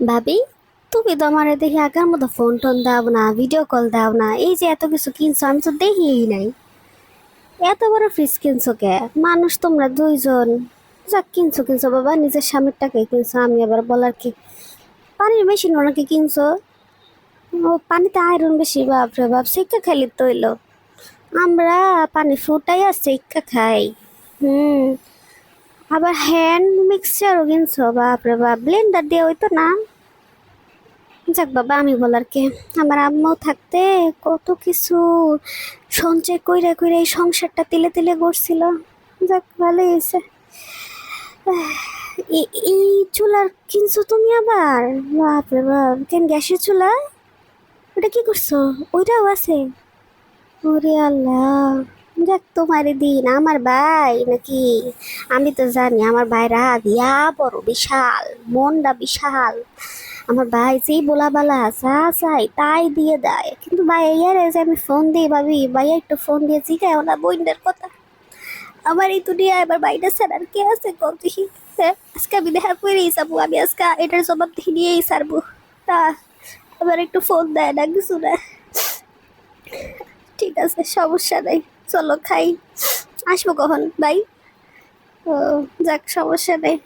ভাবি, তুমি তো আমার দেখি আগের মতো ফোন টোন দাও না ভিডিও কল দাও না, এই যে এত কিছু কিনছো, আমি তো দেখিই নাই। এত বড় ফ্রিজ কিনছো কে? মানুষ তোমরা দুইজন। যাক, কিনছো কিনছো, বাবা, নিজের স্বামীর টাকায় কিনছো, আমি আবার বলার কি? পানির মেশিন ওনাকে কিনছো? ও, পানিতে আয়রন বেশি বাপরে বাপ, শিক্ষা খাইলি তৈল। আমরা পানি ফুটাই আর শিক্ষা খাই। হুম। আবার হ্যান্ড মিক্সচারও কিনছো? বাপরে বাপ ব্লেন্ডার দিয়ে হইতো না যাক বাবা, আমি বলার কে? আমার আম্মাও থাকতে কত কিছু সঞ্চয় কইরা কইরা এই সংসারটা তিলে তিলে করছিল যাক, ভালোই হয়েছে এই চুলার কিনছো তুমি আবার? বাপরে বাপ, কেন গ্যাসের চুলা? ওটা কি করছ? ওইটাও আছে। ওরে আল্লাহ। দেখ তোমার দিন আমার ভাই নাকি? আমি তো জানি আমার ভাইরা দিয়া বড় বিশাল মনটা বিশাল। আমার ভাই যেই বলা বালা যা চাই তাই দিয়ে দেয়। কিন্তু ভাই ইয়ারে যে আমি ফোন দিই ভাবি ভাইয়া একটু ফোন দিয়ে জিগায় ওনা বইনের কথা। আমার এই দুনিয়ায় আমার বাইটা ছাড়ার কে আছে কম দেখি হ্যাঁ, আজকে আমি দেখা করেই যাব। আমি আজকে এটার জবাব দিয়ে নিয়েই সারবো তা আবার একটু ফোন দেয় না কিছু না। ঠিক আছে সমস্যা নেই। চলো খাই। আসব কখন? বাই। ও যাক সমস্যা নেই।